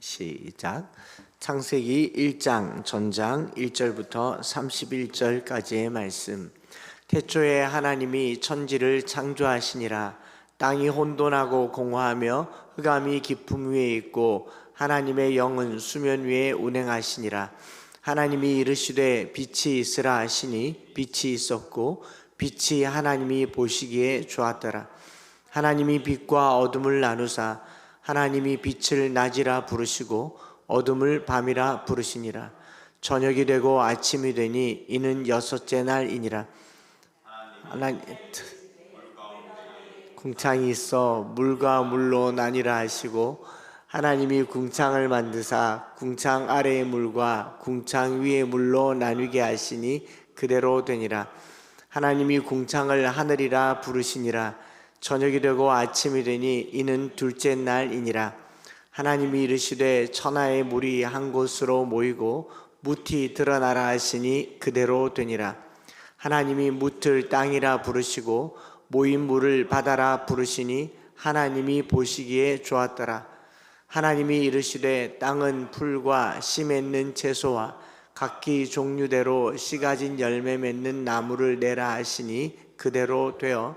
시작. 창세기 1장 전장 1절부터 31절까지의 말씀. 태초에 하나님이 천지를 창조하시니라 땅이 혼돈하고 공허하며 흑암이 깊음 위에 있고 하나님의 영은 수면 위에 운행하시니라 하나님이 이르시되 빛이 있으라 하시니 빛이 있었고 빛이 하나님이 보시기에 좋았더라 하나님이 빛과 어둠을 나누사 하나님이 빛을 낮이라 부르시고 어둠을 밤이라 부르시니라. 저녁이 되고 아침이 되니 이는 여섯째 날이니라. 하나님 궁창이 있어 물과 물로 나뉘라 하시고 하나님이 궁창을 만드사 궁창 아래의 물과 궁창 위의 물로 나뉘게 하시니 그대로 되니라. 하나님이 궁창을 하늘이라 부르시니라 저녁이 되고 아침이 되니 이는 둘째 날이니라 하나님이 이르시되 천하의 물이 한 곳으로 모이고 무티 드러나라 하시니 그대로 되니라 하나님이 묻을 땅이라 부르시고 모인 물을 바다라 부르시니 하나님이 보시기에 좋았더라. 하나님이 이르시되 땅은 풀과 씨 맺는 채소와 각기 종류대로 씨 가진 열매 맺는 나무를 내라 하시니 그대로 되어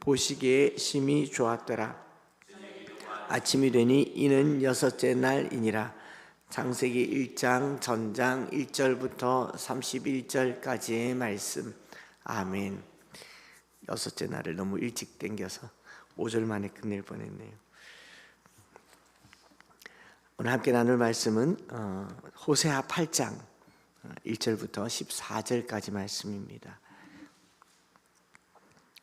보시기에 심히 좋았더라. 아침이 되니 이는 여섯째 날이니라. 장세기 1장 전장 1절부터 31절까지의 말씀. 아멘. 여섯째 날을 너무 일찍 땡겨서 5절 만에 끝낼 뻔했네요. 오늘 함께 나눌 말씀은 어, 호세아 8장 1절부터 14절까지 말씀입니다.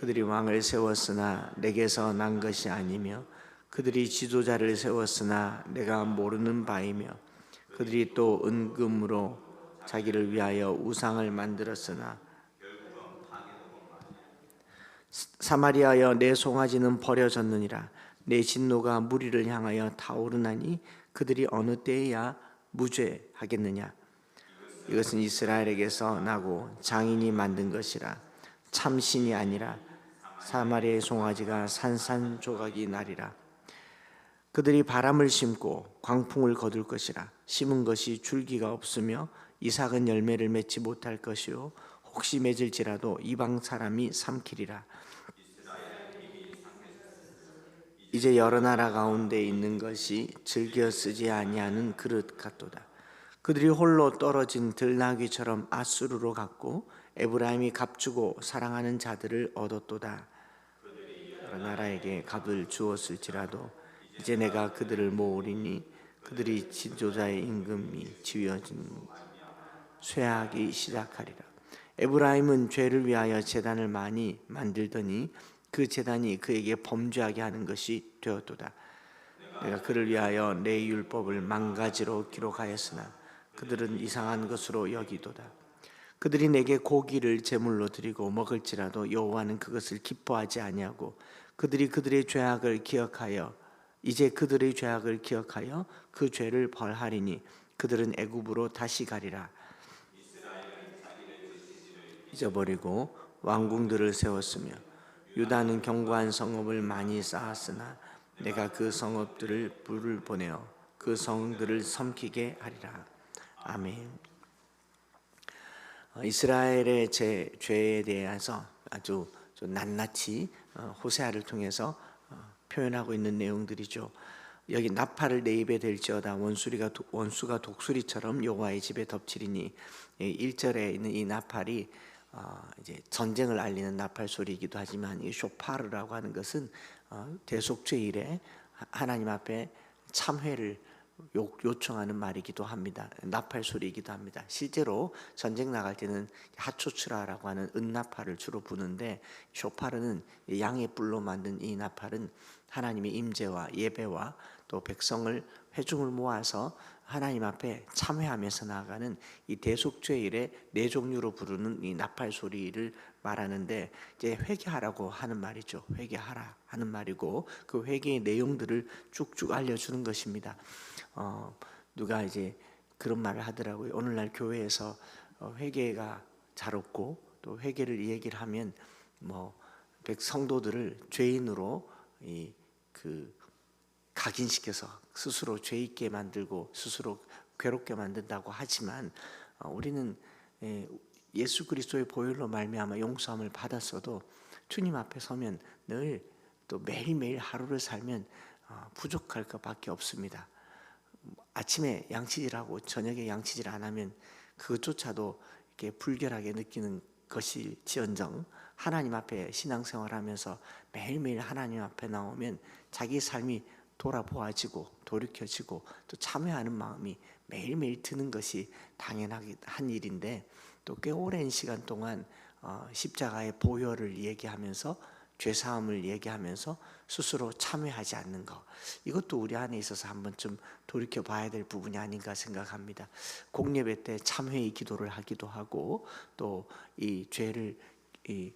그들이 왕을 세웠으나 내게서 난 것이 아니며 그들이 지도자를 세웠으나 내가 모르는 바이며 그들이 또 은금으로 자기를 위하여 우상을 만들었으나 사마리아여 내 송아지는 버려졌느니라. 내 진노가 무리를 향하여 타오르나니 그들이 어느 때에야 무죄하겠느냐? 이것은 이스라엘에게서 나고 장인이 만든 것이라. 참신이 아니라 사마리아의 송아지가 산산조각이 나리라. 그들이 바람을 심고 광풍을 거둘 것이라. 심은 것이 줄기가 없으며 이삭은 열매를 맺지 못할 것이요. 혹시 맺을지라도 이방 사람이 삼키리라. 이제 여러 나라 가운데 있는 것이 즐겨 쓰지 아니하는 그릇 같도다. 그들이 홀로 떨어진 들나귀처럼 아수르로 갔고 에브라임이 값주고 사랑하는 자들을 얻었도다. 나라에게 값을 주었을지라도 이제 내가 그들을 모으리니 그들이 지도자의 임금이 지어진 쇠하기 시작하리라. 에브라임은 죄를 위하여 재단을 많이 만들더니 그 재단이 그에게 범죄하게 하는 것이 되었도다. 내가 그를 위하여 내 율법을 망가지로 기록하였으나 그들은 이상한 것으로 여기도다. 그들이 내게 고기를 제물로 드리고 먹을지라도 여호와는 그것을 기뻐하지 아니하고 그들이 그들의 죄악을 기억하여 이제 그들의 죄악을 기억하여 그 죄를 벌하리니 그들은 애굽으로 다시 가리라. 잊어버리고 왕궁들을 세웠으며 유다는 견고한 성읍을 많이 쌓았으나 내가 그 성읍들을 불을 보내어 그 성들을 섬기게 하리라. 아멘. 어, 이스라엘의 제 죄에 대해서 아주 좀 낱낱이 어, 호세아를 통해서 어, 표현하고 있는 내용들이죠. 여기 나팔을 내 입에 댈지어다 원수리가 원수가 독수리처럼 여호와의 집에 덮치리니 1절에 있는 이 나팔이 어, 이제 전쟁을 알리는 나팔 소리이기도 하지만 이 쇼파르라고 하는 것은 어, 대속죄 일에 하나님 앞에 참회를 요, 요청하는 말이기도 합니다. 나팔 소리이기도 합니다. 실제로 전쟁 나갈 때는 하초츠라라고 하는 은나팔을 주로 부는데 쇼파르는 양의 뿔로 만든 이 나팔은 하나님의 임재와 예배와 또 백성을 회중을 모아서 하나님 앞에 참회하면서 나아가는 이 대속죄일의 네 종류로 부르는 이 나팔 소리를 말하는데 이제 회개하라고 하는 말이죠. 회개하라 하는 말이고 그 회개의 내용들을 쭉쭉 알려주는 것입니다. 어, 누가 이제 그런 말을 하더라고요. 오늘날 교회에서 어, 회개가 잘 없고 또 회개를 얘기를 하면 뭐 성도들을 죄인으로 이 그 각인시켜서 스스로 죄 있게 만들고 스스로 괴롭게 만든다고 하지만 어, 우리는 예, 예수 그리스도의 보혈로 말미암아 용서함을 받았어도 주님 앞에 서면 늘 또 매일매일 하루를 살면 어, 부족할 것밖에 없습니다. 아침에 양치질하고 저녁에 양치질 안 하면 그것조차도 이렇게 불결하게 느끼는 것이지언정 하나님 앞에 신앙생활하면서 매일매일 하나님 앞에 나오면 자기 삶이 돌아보아지고 돌이켜지고 또 참여하는 마음이 매일매일 드는 것이 당연한 일인데 또 꽤 오랜 시간 동안 어, 십자가의 보혈을 얘기하면서 죄사함을 얘기하면서 스스로 참여하지 않는 것 이것도 우리 안에 있어서 한번 좀 돌이켜 봐야 될 부분이 아닌가 생각합니다. 공예배 때 참회의 기도를 하기도 하고 또 이 죄를 이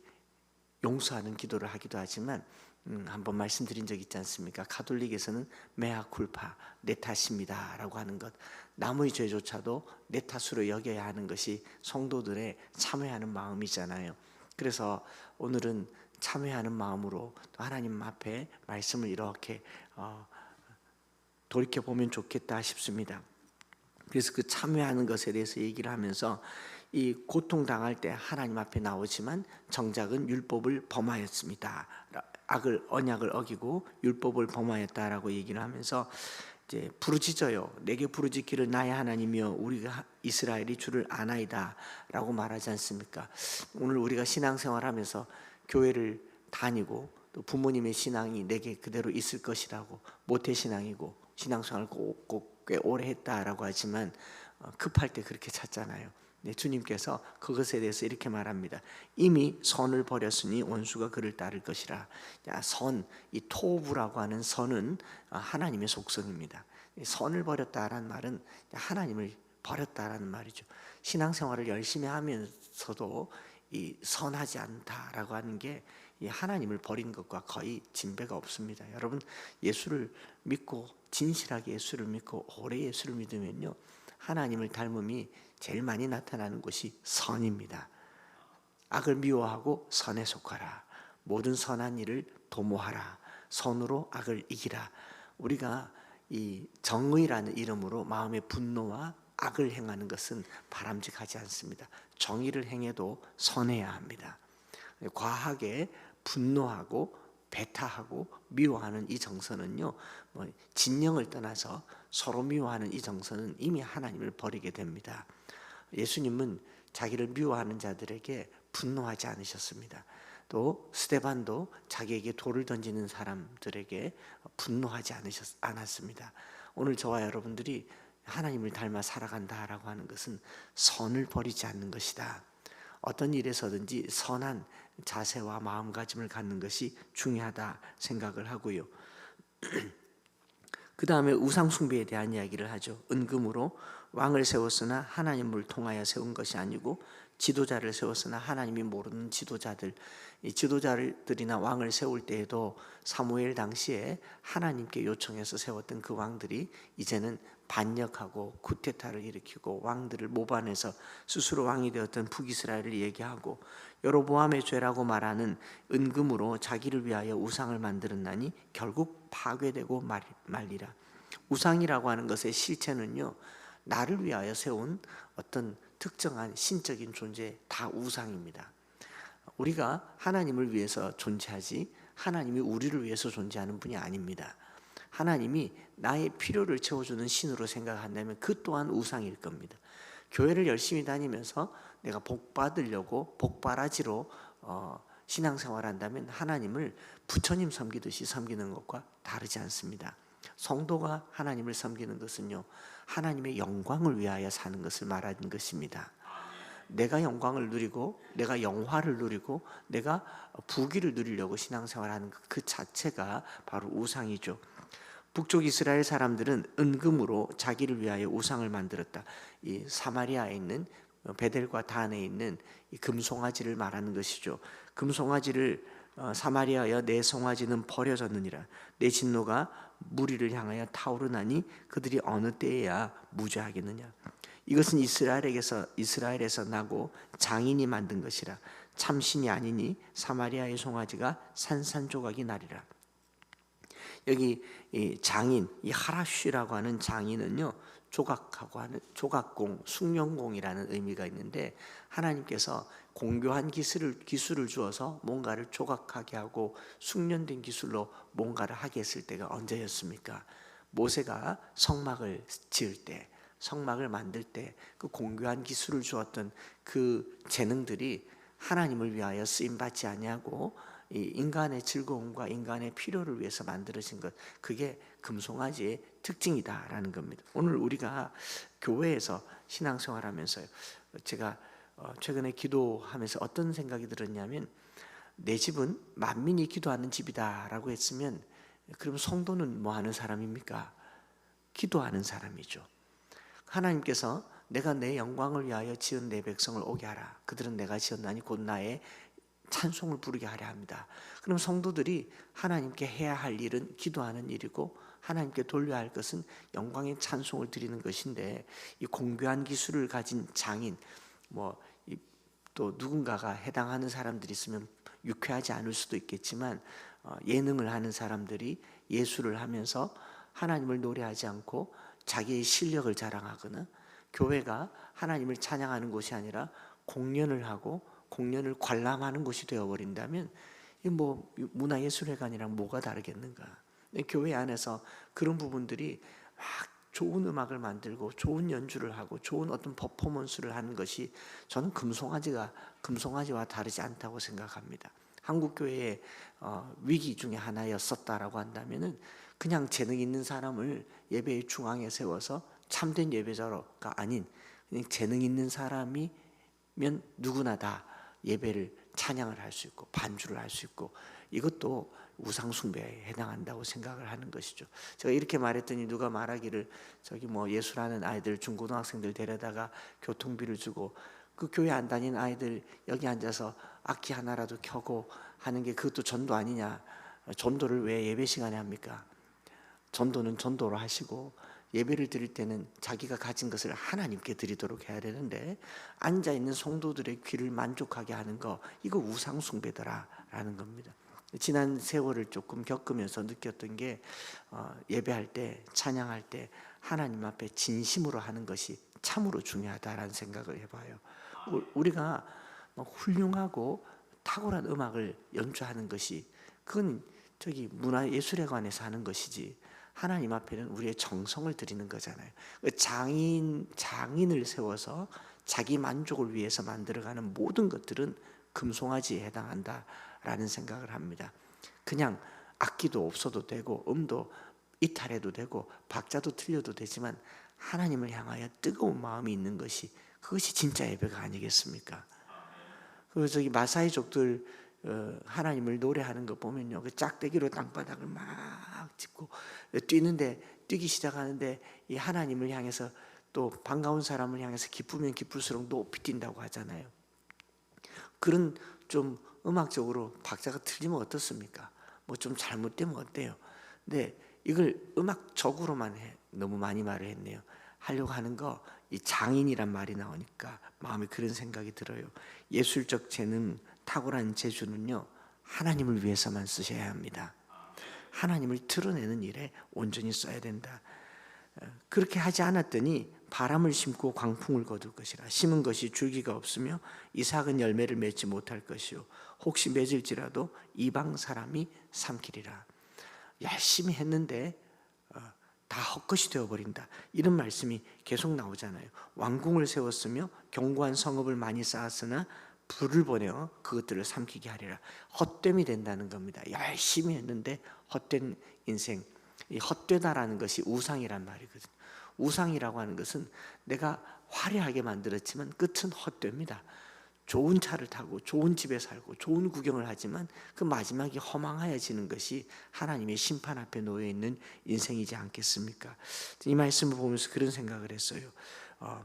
용서하는 기도를 하기도 하지만 음, 한번 말씀드린 적 있지 않습니까? 가톨릭에서는 메아 쿨파 내 탓입니다라고 하는 것 남의 죄조차도 내 탓으로 여겨야 하는 것이 성도들의 참회하는 마음이잖아요. 그래서 오늘은 참회하는 마음으로 또 하나님 앞에 말씀을 이렇게 어, 돌이켜 보면 좋겠다 싶습니다. 그래서 그 참여하는 것에 대해서 얘기를 하면서 이 고통 당할 때 하나님 앞에 나오지만 정작은 율법을 범하였습니다. 악을 언약을 어기고 율법을 범하였다라고 얘기를 하면서 이제 부르짖어요. 내게 부르짖기를 나의 하나님이여 우리가 이스라엘이 주를 아나이다라고 말하지 않습니까? 오늘 우리가 신앙생활하면서 교회를 다니고 또 부모님의 신앙이 내게 그대로 있을 것이라고 모태 신앙이고 신앙생활 꼭 꽤 오래 했다라고 하지만 어, 급할 때 그렇게 찾잖아요. 네, 주님께서 그것에 대해서 이렇게 말합니다. 이미 선을 버렸으니 원수가 그를 따를 것이라. 야, 선, 이 토부라고 하는 선은 아, 하나님의 속성입니다. 선을 버렸다라는 말은 하나님을 버렸다라는 말이죠. 신앙생활을 열심히 하면서도 이 선하지 않다라고 하는 게 하나님을 버린 것과 거의 진배가 없습니다. 여러분 예수를 믿고 진실하게 예수를 믿고 오래 예수를 믿으면요 하나님을 닮음이 제일 많이 나타나는 것이 선입니다. 악을 미워하고 선에 속하라. 모든 선한 일을 도모하라. 선으로 악을 이기라. 우리가 이 정의라는 이름으로 마음의 분노와 악을 행하는 것은 바람직하지 않습니다. 정의를 행해도 선해야 합니다. 과하게 분노하고 배타하고 미워하는 이 정서는요, 뭐 진영을 떠나서 서로 미워하는 이 정서는 이미 하나님을 버리게 됩니다. 예수님은 자기를 미워하는 자들에게 분노하지 않으셨습니다. 또 스테반도 자기에게 돌을 던지는 사람들에게 분노하지 않으셨, 않았습니다. 오늘 저와 여러분들이 하나님을 닮아 살아간다라고 하는 것은 선을 버리지 않는 것이다. 어떤 일에서든지 선한 자세와 마음가짐을 갖는 것이 중요하다 생각을 하고요. 그 다음에 우상숭배에 대한 이야기를 하죠. 은금으로 왕을 세웠으나 하나님을 통하여 세운 것이 아니고 지도자를 세웠으나 하나님이 모르는 지도자들, 이 지도자들이나 왕을 세울 때에도 사무엘 당시에 하나님께 요청해서 세웠던 그 왕들이 이제는 반역하고 쿠데타를 일으키고 왕들을 모반해서 스스로 왕이 되었던 북이스라엘을 얘기하고 여로보암의 죄라고 말하는 은금으로 자기를 위하여 우상을 만들었나니 결국 파괴되고 말리라. 우상이라고 하는 것의 실체는요. 나를 위하여 세운 어떤 특정한 신적인 존재 다 우상입니다. 우리가 하나님을 위해서 존재하지 하나님이 우리를 위해서 존재하는 분이 아닙니다. 하나님이 나의 필요를 채워주는 신으로 생각한다면 그 또한 우상일 겁니다. 교회를 열심히 다니면서 내가 복 받으려고 복바라지로 어, 신앙생활 한다면 하나님을 부처님 섬기듯이 섬기는 것과 다르지 않습니다. 성도가 하나님을 섬기는 것은요 하나님의 영광을 위하여 사는 것을 말하는 것입니다. 내가 영광을 누리고 내가 영화를 누리고 내가 부귀를 누리려고 신앙생활하는 그 자체가 바로 우상이죠. 북쪽 이스라엘 사람들은 은금으로 자기를 위하여 우상을 만들었다. 이 사마리아에 있는 베델과 단에 있는 이 금송아지를 말하는 것이죠. 금송아지를 어, 사마리아여 내 송아지는 버려졌느니라. 내 진노가 무리를 향하여 타오르나니 그들이 어느 때에야 무죄하겠느냐. 이것은 이스라엘에게서 이스라엘에서 나고 장인이 만든 것이라. 참신이 아니니 사마리아의 송아지가 산산조각이 나리라. 여기 장인 이 하라쉬라고 하는 장인은요 조각하고 하는 조각공, 숙련공이라는 의미가 있는데 하나님께서 공교한 기술을 기술을 주어서 뭔가를 조각하게 하고 숙련된 기술로 뭔가를 하게 했을 때가 언제였습니까? 모세가 성막을 지을 때, 성막을 만들 때 그 공교한 기술을 주었던 그 재능들이 하나님을 위하여 쓰임 받지 아니하고 이 인간의 즐거움과 인간의 필요를 위해서 만들어진 것 그게 금송아지의 특징이다라는 겁니다. 오늘 우리가 교회에서 신앙생활하면서요. 제가 어, 최근에 기도하면서 어떤 생각이 들었냐면 내 집은 만민이 기도하는 집이다라고 했으면 그럼 성도는 뭐 하는 사람입니까? 기도하는 사람이죠. 하나님께서 내가 내 영광을 위하여 지은 내 백성을 오게 하라. 그들은 내가 지었나니 곧 나의 찬송을 부르게 하려 합니다. 그럼 성도들이 하나님께 해야 할 일은 기도하는 일이고 하나님께 돌려야 할 것은 영광의 찬송을 드리는 것인데 이 공교한 기술을 가진 장인 뭐 또 누군가가 해당하는 사람들이 있으면 유쾌하지 않을 수도 있겠지만 어, 예능을 하는 사람들이 예술을 하면서 하나님을 노래하지 않고 자기의 실력을 자랑하거나 교회가 하나님을 찬양하는 곳이 아니라 공연을 하고 공연을 관람하는 곳이 되어 버린다면 이뭐 문화예술회관이랑 뭐가 다르겠는가? 교회 안에서 그런 부분들이 막 좋은 음악을 만들고 좋은 연주를 하고 좋은 어떤 퍼포먼스를 하는 것이 저는 금송아지가 금송아지와 다르지 않다고 생각합니다. 한국 교회의 어, 위기 중에 하나였었다라고 한다면은 그냥 재능 있는 사람을 예배의 중앙에 세워서 참된 예배자로가 아닌 그냥 재능 있는 사람이면 누구나 다 예배를 찬양을 할 수 있고 반주를 할 수 있고 이것도 우상 숭배에 해당한다고 생각을 하는 것이죠. 제가 이렇게 말했더니 누가 말하기를 저기 뭐 예수라는 아이들 중고등학생들 데려다가 교통비를 주고 그 교회 안 다니는 아이들 여기 앉아서 악기 하나라도 켜고 하는 게 그것도 전도 아니냐? 전도를 왜 예배 시간에 합니까? 전도는 전도로 하시고 예배를 드릴 때는 자기가 가진 것을 하나님께 드리도록 해야 되는데 앉아 있는 성도들의 귀를 만족하게 하는 거 이거 우상 숭배더라라는 겁니다. 지난 세월을 조금 겪으면서 느꼈던 게 어, 예배할 때 찬양할 때 하나님 앞에 진심으로 하는 것이 참으로 중요하다라는 생각을 해봐요. 우리가 훌륭하고 탁월한 음악을 연주하는 것이 그건 저기 문화예술회관에서 하는 것이지 하나님 앞에는 우리의 정성을 드리는 거잖아요. 그 장인 장인을 세워서 자기 만족을 위해서 만들어가는 모든 것들은 금송아지에 해당한다 라는 생각을 합니다. 그냥 악기도 없어도 되고 음도 이탈해도 되고 박자도 틀려도 되지만 하나님을 향하여 뜨거운 마음이 있는 것이 그것이 진짜 예배가 아니겠습니까? 그 저기 마사이족들 어, 하나님을 노래하는 거 보면요, 그 짝대기로 땅바닥을 막 짚고 뛰는데 뛰기 시작하는데 이 하나님을 향해서 또 반가운 사람을 향해서 기쁘면 기쁠수록 높이 뛴다고 하잖아요. 그런 좀 음악적으로 박자가 틀리면 어떻습니까? 뭐 좀 잘못되면 어때요? 근데 이걸 음악적으로만 해 너무 많이 말을 했네요. 하려고 하는 거 이 장인이란 말이 나오니까 마음에 그런 생각이 들어요. 예술적 재능, 탁월한 재주는요 하나님을 위해서만 쓰셔야 합니다. 하나님을 드러내는 일에 온전히 써야 된다. 어, 그렇게 하지 않았더니 바람을 심고 광풍을 거둘 것이라 심은 것이 줄기가 없으며 이삭은 열매를 맺지 못할 것이요 혹시 맺을지라도 이방 사람이 삼키리라. 열심히 했는데 어, 다 헛것이 되어버린다. 이런 말씀이 계속 나오잖아요. 왕궁을 세웠으며 견고한 성읍을 많이 쌓았으나 불을 보내어 그것들을 삼키게 하리라. 헛됨이 된다는 겁니다. 열심히 했는데 헛된 인생 이 헛되다라는 것이 우상이란 말이거든요. 우상이라고 하는 것은 내가 화려하게 만들었지만 끝은 헛됩니다. 좋은 차를 타고 좋은 집에 살고 좋은 구경을 하지만 그 마지막이 허망하여지는 것이 하나님의 심판 앞에 놓여 있는 인생이지 않겠습니까? 이 말씀을 보면서 그런 생각을 했어요. 어,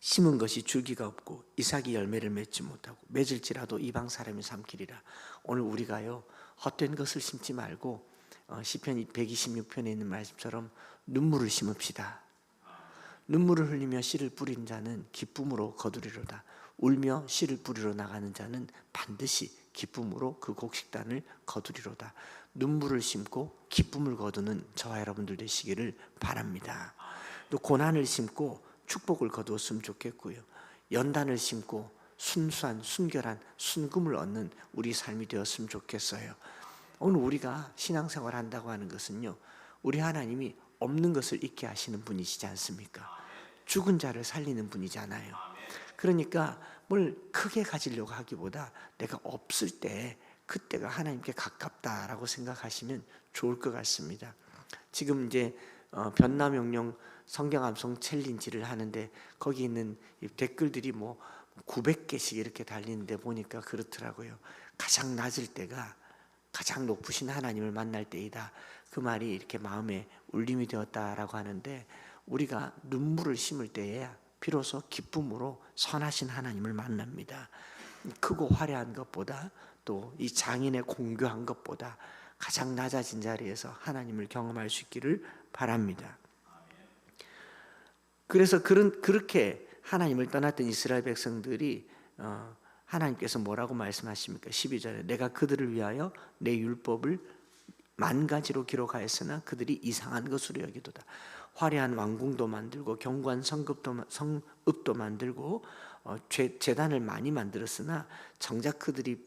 심은 것이 줄기가 없고 이삭이 열매를 맺지 못하고 맺을지라도 이방 사람이 삼키리라. 오늘 우리가요 헛된 것을 심지 말고 어, 시편 126편에 있는 말씀처럼 눈물을 심읍시다. 눈물을 흘리며 씨를 뿌린 자는 기쁨으로 거두리로다. 울며 씨를 뿌리러 나가는 자는 반드시 기쁨으로 그 곡식단을 거두리로다. 눈물을 심고 기쁨을 거두는 저와 여러분들 되시기를 바랍니다. 또 고난을 심고 축복을 거두었으면 좋겠고요. 연단을 심고 순수한 순결한 순금을 얻는 우리 삶이 되었으면 좋겠어요. 오늘 우리가 신앙생활 한다고 하는 것은요. 우리 하나님이 없는 것을 잊게 하시는 분이시지 않습니까? 죽은 자를 살리는 분이잖아요. 그러니까 뭘 크게 가지려고 하기보다 내가 없을 때 그때가 하나님께 가깝다라고 생각하시면 좋을 것 같습니다. 지금 이제 어, 변남용령 성경 암송 챌린지를 하는데 거기 있는 댓글들이 뭐 900개씩 이렇게 달리는데 보니까 그렇더라고요. 가장 낮을 때가 가장 높으신 하나님을 만날 때이다. 그 말이 이렇게 마음에 울림이 되었다라고 하는데 우리가 눈물을 심을 때에 비로소 기쁨으로 선하신 하나님을 만납니다. 크고 화려한 것보다 또 이 장인의 공교한 것보다 가장 낮아진 자리에서 하나님을 경험할 수 있기를 바랍니다. 그래서 그런 그렇게 하나님을 떠났던 이스라엘 백성들이 어, 하나님께서 뭐라고 말씀하십니까? 12절에 내가 그들을 위하여 내 율법을 만 가지로 기록하였으나 그들이 이상한 것으로 여기도다. 화려한 왕궁도 만들고 견고한 성급도 성읍도 만들고 어, 죄- 재단을 많이 만들었으나 정작 그들이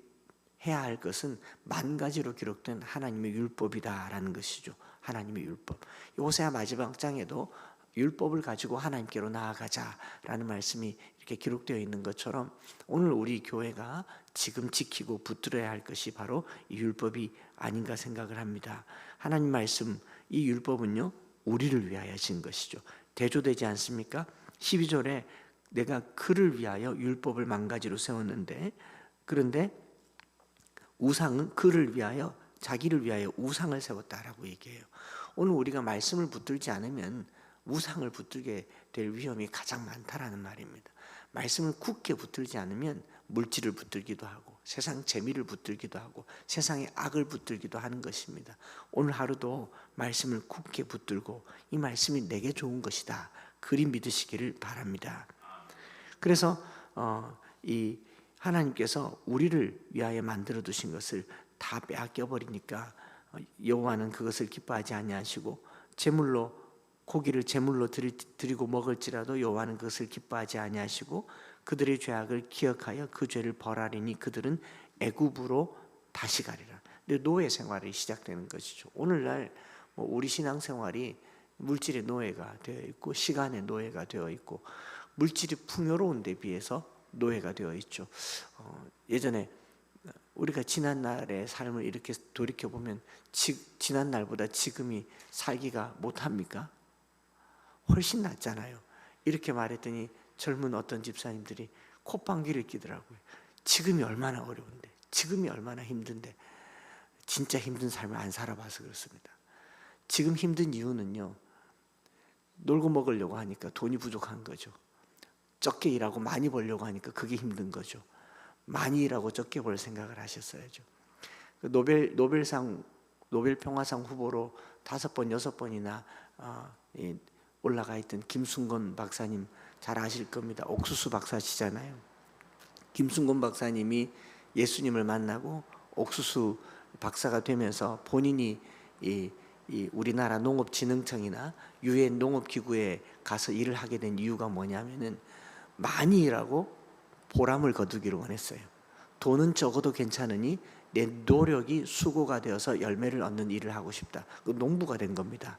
해야 할 것은 만 가지로 기록된 하나님의 율법이다라는 것이죠. 하나님의 율법. 호세아 마지막 장에도 율법을 가지고 하나님께로 나아가자라는 말씀이 이렇게 기록되어 있는 것처럼 오늘 우리 교회가 지금 지키고 붙들어야 할 것이 바로 이 율법이 아닌가 생각을 합니다. 하나님 말씀 이 율법은요 우리를 위하여 진 것이죠. 대조되지 않습니까? 12절에 내가 그를 위하여 율법을 만 가지로 세웠는데 그런데 우상은 그를 위하여 자기를 위하여 우상을 세웠다라고 얘기해요. 오늘 우리가 말씀을 붙들지 않으면 우상을 붙들게 될 위험이 가장 많다라는 말입니다. 말씀을 굳게 붙들지 않으면 물질을 붙들기도 하고 세상 재미를 붙들기도 하고 세상의 악을 붙들기도 하는 것입니다. 오늘 하루도 말씀을 굳게 붙들고 이 말씀이 내게 좋은 것이다. 그리 믿으시기를 바랍니다. 그래서 어, 이 하나님께서 우리를 위하여 만들어 두신 것을 다 빼앗겨 버리니까 어, 여호와는 그것을 기뻐하지 아니하시고 제물로 고기를 제물로 드리, 드리고 먹을지라도 여호와는 그것을 기뻐하지 아니하시고 그들의 죄악을 기억하여 그 죄를 벌하리니 그들은 애굽으로 다시 가리라. 노예 생활이 시작되는 것이죠. 오늘날 뭐 우리 신앙 생활이 물질의 노예가 되어 있고 시간의 노예가 되어 있고 물질이 풍요로운 데 비해서 노예가 되어 있죠. 어, 예전에 우리가 지난 날의 삶을 이렇게 돌이켜 보면 지난 날보다 지금이 살기가 못합니까? 훨씬 낫잖아요. 이렇게 말했더니 젊은 어떤 집사님들이 콧방귀를 끼더라고요. 지금이 얼마나 어려운데, 지금이 얼마나 힘든데, 진짜 힘든 삶을 안 살아봐서 그렇습니다. 지금 힘든 이유는요, 놀고 먹으려고 하니까 돈이 부족한 거죠. 적게 일하고 많이 벌려고 하니까 그게 힘든 거죠. 많이 일하고 적게 벌 생각을 하셨어야죠. 그 노벨 노벨상 노벨 평화상 후보로 다섯 번 여섯 번이나 어, 이 올라가 있던 김순건 박사님 잘 아실 겁니다. 옥수수 박사시잖아요. 김순건 박사님이 예수님을 만나고 옥수수 박사가 되면서 본인이 이, 이 우리나라 농업진흥청이나 유엔 농업기구에 가서 일을 하게 된 이유가 뭐냐면은 많이 일하고 보람을 거두기를 원했어요. 돈은 적어도 괜찮으니 내 노력이 수고가 되어서 열매를 얻는 일을 하고 싶다. 그 농부가 된 겁니다.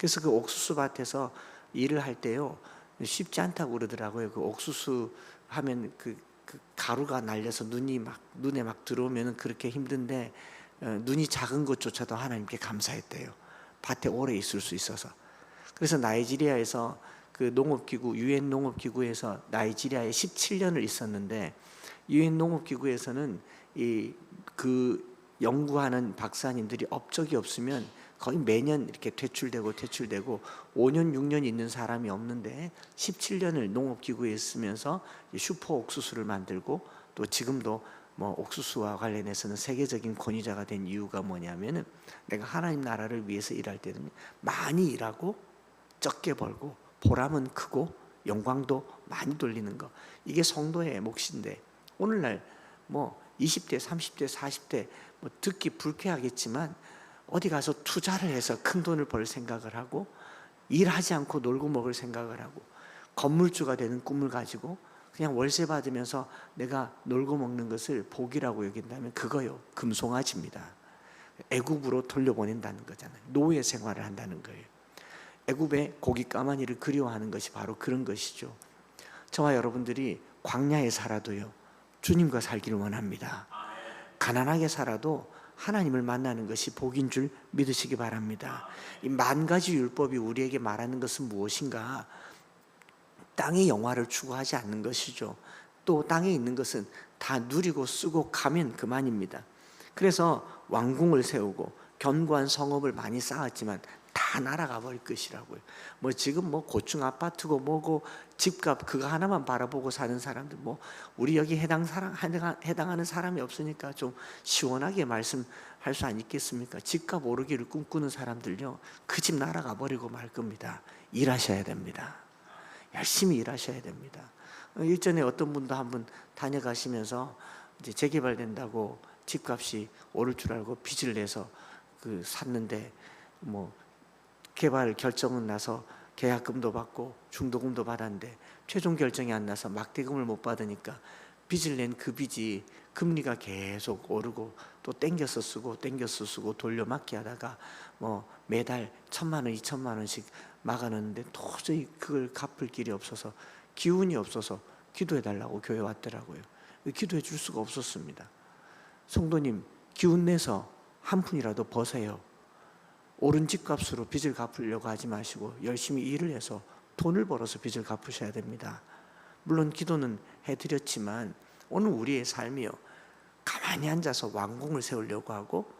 그래서 그 옥수수 밭에서 일을 할 때요 쉽지 않다고 그러더라고요. 그 옥수수 하면 그, 그 가루가 날려서 눈이 막 눈에 막 들어오면은 그렇게 힘든데 어, 눈이 작은 것조차도 하나님께 감사했대요. 밭에 오래 있을 수 있어서. 그래서 나이지리아에서 그 농업기구 유엔 농업기구에서 나이지리아에 17년을 있었는데 유엔 농업기구에서는 이 그 연구하는 박사님들이 업적이 없으면 거의 매년 이렇게 퇴출되고 퇴출되고 5년 6년 있는 사람이 없는데 17년을 농업기구에 있으면서 슈퍼 옥수수를 만들고 또 지금도 뭐 옥수수와 관련해서는 세계적인 권위자가 된 이유가 뭐냐면은 내가 하나님 나라를 위해서 일할 때는 많이 일하고 적게 벌고 보람은 크고 영광도 많이 돌리는 거. 이게 성도의 몫인데 오늘날 뭐 20대, 30대, 40대 뭐 듣기 불쾌하겠지만 어디 가서 투자를 해서 큰 돈을 벌 생각을 하고 일하지 않고 놀고 먹을 생각을 하고 건물주가 되는 꿈을 가지고 그냥 월세 받으면서 내가 놀고 먹는 것을 복이라고 여긴다면 그거요 금송아지입니다. 애굽으로 돌려보낸다는 거잖아요. 노예 생활을 한다는 거예요. 애굽의 고기 까마니를 그리워하는 것이 바로 그런 것이죠. 저와 여러분들이 광야에 살아도요. 주님과 살기를 원합니다. 가난하게 살아도 하나님을 만나는 것이 복인 줄 믿으시기 바랍니다. 이 만 가지 율법이 우리에게 말하는 것은 무엇인가? 땅의 영화를 추구하지 않는 것이죠. 또 땅에 있는 것은 다 누리고 쓰고 가면 그만입니다. 그래서 왕궁을 세우고 견고한 성읍을 많이 쌓았지만 다 날아가 버릴 것이라고요. 뭐 지금 뭐 고층 아파트고 뭐고 집값 그거 하나만 바라보고 사는 사람들 뭐 우리 여기 해당 사람 해당하는 사람이 없으니까 좀 시원하게 말씀할 수 안 있겠습니까? 집값 오르기를 꿈꾸는 사람들요 그 집 날아가 버리고 말 겁니다. 일하셔야 됩니다. 열심히 일하셔야 됩니다. 일전에 어떤 분도 한 분 다녀가시면서 이제 재개발된다고 집값이 오를 줄 알고 빚을 내서 그 샀는데 뭐 개발 결정은 나서 계약금도 받고 중도금도 받았는데 최종 결정이 안 나서 막대금을 못 받으니까 빚을 낸 그 빚이 금리가 계속 오르고 또 땡겨서 쓰고 땡겨서 쓰고 돌려막기 하다가 뭐 매달 천만 원, 이천만 원씩 막아놓는데 도저히 그걸 갚을 길이 없어서 기운이 없어서 기도해 달라고 교회 왔더라고요. 기도해 줄 수가 없었습니다. 성도님 기운 내서 한 푼이라도 버세요. 오른 집값으로 빚을 갚으려고 하지 마시고 열심히 일을 해서 돈을 벌어서 빚을 갚으셔야 됩니다. 물론 기도는 해드렸지만 오늘 우리의 삶이요 가만히 앉아서 왕궁을 세우려고 하고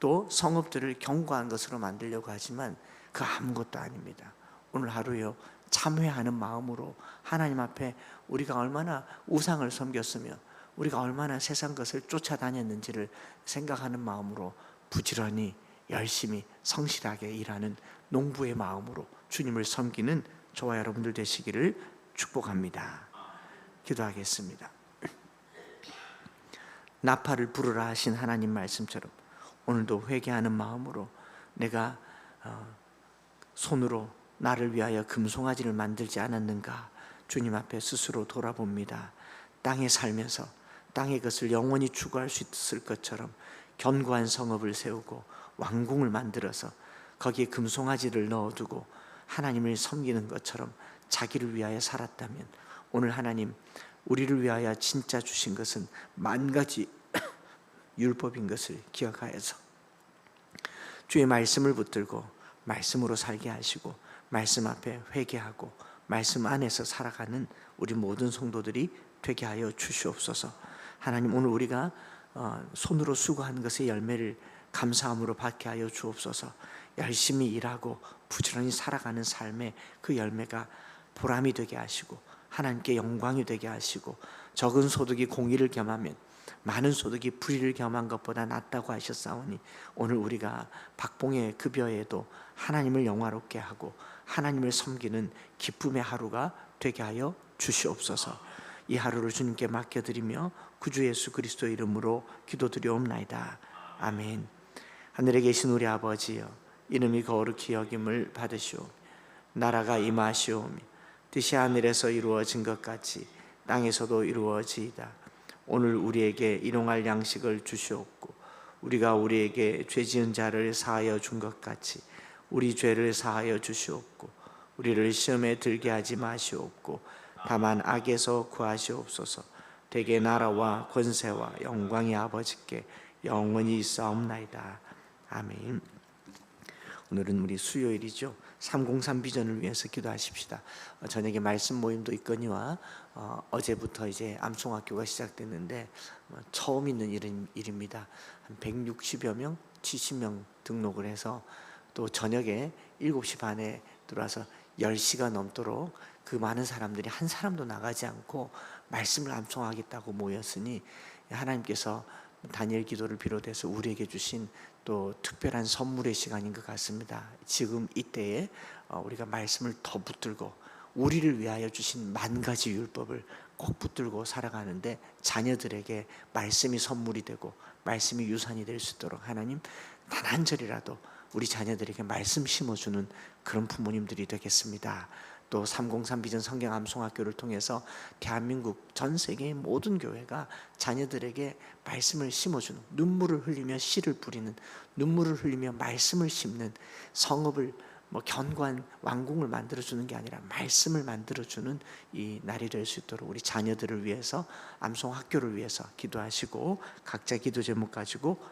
또 성읍들을 견고한 것으로 만들려고 하지만 그 아무것도 아닙니다. 오늘 하루요 참회하는 마음으로 하나님 앞에 우리가 얼마나 우상을 섬겼으며 우리가 얼마나 세상 것을 쫓아다녔는지를 생각하는 마음으로 부지런히 열심히 성실하게 일하는 농부의 마음으로 주님을 섬기는 저와 여러분들 되시기를 축복합니다. 기도하겠습니다. 나팔을 부르라 하신 하나님 말씀처럼 오늘도 회개하는 마음으로 내가 어, 손으로 나를 위하여 금송아지를 만들지 않았는가 주님 앞에 스스로 돌아봅니다. 땅에 살면서 땅의 것을 영원히 추구할 수 있을 것처럼 견고한 성읍을 세우고 왕궁을 만들어서 거기에 금송아지를 넣어두고 하나님을 섬기는 것처럼 자기를 위하여 살았다면 오늘 하나님 우리를 위하여 진짜 주신 것은 만 가지 율법인 것을 기억하여서 주의 말씀을 붙들고 말씀으로 살게 하시고 말씀 앞에 회개하고 말씀 안에서 살아가는 우리 모든 성도들이 되게 하여 주시옵소서. 하나님 오늘 우리가 어, 손으로 수고한 것의 열매를 감사함으로 받게 하여 주옵소서. 열심히 일하고 부지런히 살아가는 삶의 그 열매가 보람이 되게 하시고 하나님께 영광이 되게 하시고 적은 소득이 공의를 겸하면 많은 소득이 불의를 겸한 것보다 낫다고 하셨사오니 오늘 우리가 박봉의 급여에도 하나님을 영화롭게 하고 하나님을 섬기는 기쁨의 하루가 되게 하여 주시옵소서. 이 하루를 주님께 맡겨드리며 구주 예수 그리스도 이름으로 기도드리옵나이다. 아멘. 하늘에 계신 우리 아버지여 이름이 거룩히 여김을 받으시오. 나라가 임하시오며 뜻이 하늘에서 이루어진 것 같이 땅에서도 이루어지이다. 오늘 우리에게 일용할 양식을 주시옵고 우리가 우리에게 죄 지은 자를 사하여 준 것 같이 우리 죄를 사하여 주시옵고 우리를 시험에 들게 하지 마시옵고 다만 악에서 구하시옵소서. 대개 나라와 권세와 영광이 아버지께 영원히 있사옵나이다. 아멘. 오늘은 우리 수요일이죠. 303 비전을 위해서 기도하십시다. 어, 저녁에 말씀 모임도 있거니와 어, 어제부터 이제 암송학교가 시작됐는데 어, 처음 있는 일입니다. 한 160여 명, 70명 등록을 해서 또 저녁에 7시 반에 들어와서 10시가 넘도록 그 많은 사람들이 한 사람도 나가지 않고 말씀을 암송하겠다고 모였으니 하나님께서 다니엘 기도를 비롯해서 우리에게 주신 또 특별한 선물의 시간인 것 같습니다. 지금 이때에 어, 우리가 말씀을 더 붙들고 우리를 위하여 주신 만 가지 율법을 꼭 붙들고 살아가는데 자녀들에게 말씀이 선물이 되고 말씀이 유산이 될 수 있도록 하나님 단 한 절이라도 우리 자녀들에게 말씀 심어주는 그런 부모님들이 되겠습니다. 또 303 비전 성경 암송학교를 통해서 대한민국 전 세계의 모든 교회가 자녀들에게 말씀을 심어주는 눈물을 흘리며 씨를 뿌리는 눈물을 흘리며 말씀을 심는 성읍을 뭐 견고한 왕궁을 만들어 주는 게 아니라 말씀을 만들어 주는 이 날이 될 수 있도록 우리 자녀들을 위해서 암송 학교를 위해서 기도하시고 각자 기도 제목 가지고